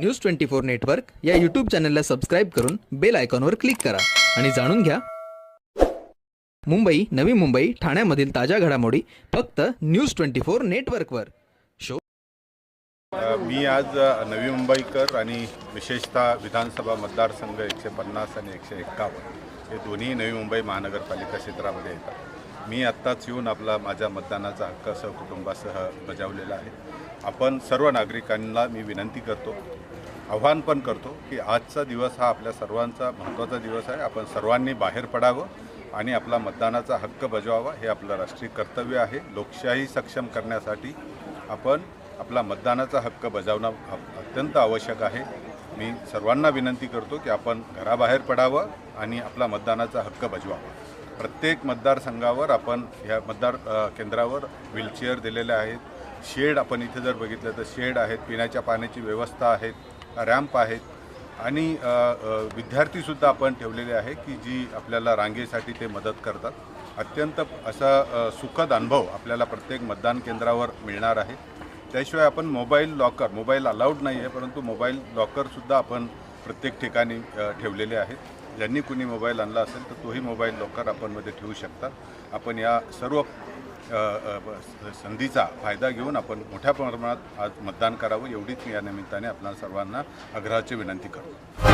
News twenty four network या YouTube चॅनलला subscribe करून बेल आयकॉनवर क्लिक करा. आणि जाणून घ्या. मुंबई नवी मुंबई ठाण्यामधील ताज्या घडामोडी फक्त न्यूज ट्वेंटी फोर नेटवर्कवर शो मी आज नवी मुंबईकर आणि विशेषतः विधानसभा मतदारसंघ एकशे पन्नास आणि एकशे एक्कावन्न हे दोन्ही नवी मुंबई महानगरपालिका क्षेत्रामध्ये येतात. मी आत्ताच येऊन आपला माझ्या मतदानाचा हक्क सहकुटुंबासह बजावलेला आहे. आपण सर्व नागरिकांना मी विनंती करतो आव्हान पण करतो की आजचा दिवस हा आपल्या सर्वांचा महत्त्वाचा दिवस आहे. आपण सर्वांनी बाहेर पडावं आणि आपला मतदानाचा हक्क बजावावा हे आपलं राष्ट्रीय कर्तव्य आहे. लोकशाही सक्षम करण्यासाठी आपण आपला मतदानाचा हक्क बजावणं अत्यंत आवश्यक आहे. मी सर्वांना विनंती करतो की आपण घराबाहेर पडावं आणि आपला मतदानाचा हक्क बजवावा. प्रत्येक मतदारसंघावर आपण ह्या मतदार केंद्रावर व्हीलचेअर दिलेल्या आहेत. शेड आपण इथे जर बघितलं तर शेड आहेत पिण्याच्या पाण्याची व्यवस्था आहेत रॅम्प आहेत आणि विद्यार्थीसुद्धा आपण ठेवलेले आहे की जी आपल्याला रांगेसाठी ते मदत करतात. अत्यंत असा सुखद अनुभव आपल्याला प्रत्येक मतदान केंद्रावर मिळणार आहे. त्याशिवाय आपण मोबाईल लॉकर मोबाईल अलाउड नाही आहे परंतु मोबाईल लॉकरसुद्धा आपण प्रत्येक ठिकाणी ठेवलेले आहेत. ज्यांनी कुणी मोबाईल आणला असेल तर तोही मोबाईल लॉकर आपणमध्ये ठेवू शकता. आपण या सर्व संधीचा फायदा घेऊन आपण मोठ्या प्रमाणात आज मतदान करावं एवढीच मी या निमित्ताने आपल्या सर्वांना आग्रहाची विनंती करतो.